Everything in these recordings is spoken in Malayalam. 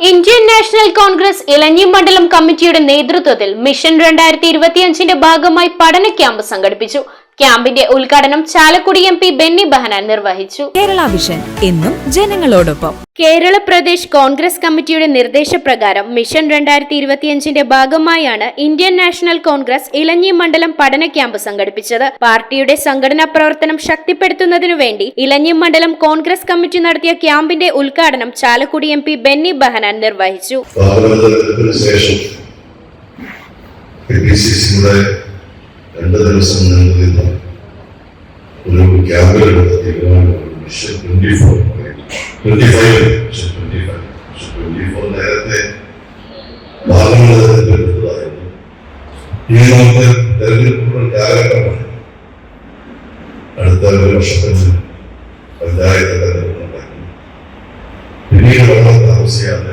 ഇന്ത്യൻ നാഷണൽ കോൺഗ്രസ് ഇലഞ്ഞി മണ്ഡലം കമ്മിറ്റിയുടെ നേതൃത്വത്തിൽ മിഷൻ രണ്ടായിരത്തി ഇരുപത്തിയഞ്ചിന്റെ ഭാഗമായി പഠന ക്യാമ്പ് സംഘടിപ്പിച്ചു. ക്യാമ്പിന്റെ ഉദ്ഘാടനം ചാലക്കുടി എം പി ബെന്നി ബഹനാൻ നിർവഹിച്ചു. കേരള വിഷൻ എന്നും ജനങ്ങളോടൊപ്പം. കേരള പ്രദേശ് കോൺഗ്രസ് കമ്മിറ്റിയുടെ നിർദ്ദേശപ്രകാരം മിഷൻ രണ്ടായിരത്തി ഇരുപത്തിയഞ്ചിന്റെ ഭാഗമായാണ് ഇന്ത്യൻ നാഷണൽ കോൺഗ്രസ് ഇലഞ്ഞി മണ്ഡലം പഠന ക്യാമ്പ് സംഘടിപ്പിച്ചത്. പാർട്ടിയുടെ സംഘടനാ പ്രവർത്തനം ശക്തിപ്പെടുത്തുന്നതിനു വേണ്ടി ഇലഞ്ഞി മണ്ഡലം കോൺഗ്രസ് കമ്മിറ്റി നടത്തിയ ക്യാമ്പിന്റെ ഉദ്ഘാടനം ചാലക്കുടി എം പി ബെന്നി ബഹനാൻ നിർവഹിച്ചു. രണ്ട് ദിവസം നീണ്ടു നിന്ന ഒരു ക്യാമ്പിലെടുത്ത തീരുമാനമാണ് mission twenty four twenty five mission twenty five mission twenty four നേരത്തെ അടുത്ത ഒരു വർഷത്തിന് പഞ്ചായത്ത് തെരഞ്ഞെടുപ്പ് നടക്കും പിന്നീട് വളരെ തെരഞ്ഞെടുപ്പ്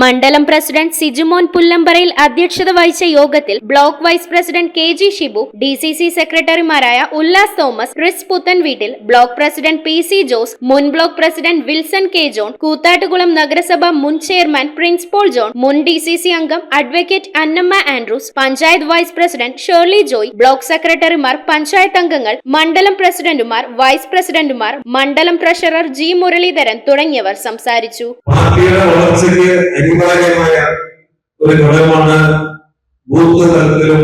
മണ്ഡലം പ്രസിഡന്റ് സിജുമോൻ പുല്ലമ്പറയിൽ അധ്യക്ഷത വഹിച്ച യോഗത്തിൽ block vice president K G Shibu D C C സെക്രട്ടറിമാരായ Ullas Thomas Chris Puthenveettil block president P C Jose മുൻ block president Wilson K John Koothattukulam നഗരസഭ മുൻ ചെയർമാൻ പ്രിൻസ് പോൾ ജോൺ മുൻ ഡി സി സി അംഗം advocate Annamma Andrews panchayat vice president Shirley Joy block സെക്രട്ടറിമാർ പഞ്ചായത്ത് അംഗങ്ങൾ മണ്ഡലം പ്രസിഡന്റുമാർ വൈസ് പ്രസിഡന്റുമാർ മണ്ഡലം ട്രഷറർ ജി മുരളീധരൻ തുടങ്ങിയവർ സംസാരിച്ചു. അനിവാര്യമായ ഒരു ഘടകമാണ് ബൂത്ത് തലത്തിലും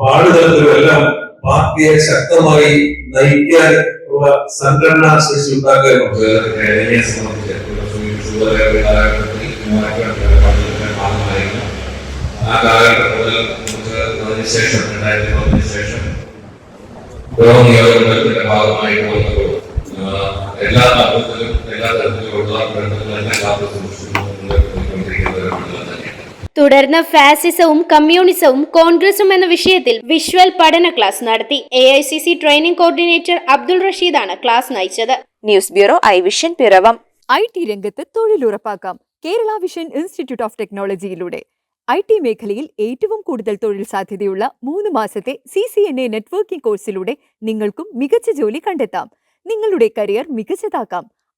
വാർഡ് തലത്തിലും എല്ലാം പാർട്ടിയെ ശക്തമായി നയിക്കാൻ ഉള്ള സംഘടനാ ശേഷി ഭാഗമായിരുന്നു ആ കാലഘട്ടം മുതൽ എല്ലാ തലത്തിലും എല്ലാ തരത്തിലുമുള്ള തുടർന്ന് ഫാസിസവും കമ്മ്യൂണിസവും കോൺഗ്രസും എന്ന വിഷയത്തിൽ വിഷ്വൽ പഠന ക്ലാസ് നടത്തി. A I C C training coordinator Abdul റഷീദാണ് class നയിച്ചത്. News bureau I vision Piravom. I T രംഗത്ത് തൊഴിലുറപ്പാക്കാം. കേരള വിഷൻ ഇൻസ്റ്റിറ്റ്യൂട്ട് ഓഫ് ടെക്നോളജിയിലൂടെ. ഐ ടി മേഖലയിൽ ഏറ്റവും കൂടുതൽ തൊഴിൽ സാധ്യതയുള്ള മൂന്ന് മാസത്തെ C C N A networking കോഴ്സിലൂടെ നിങ്ങൾക്കും മികച്ച ജോലി കണ്ടെത്താം. നിങ്ങളുടെ കരിയർ മികച്ചതാക്കാം.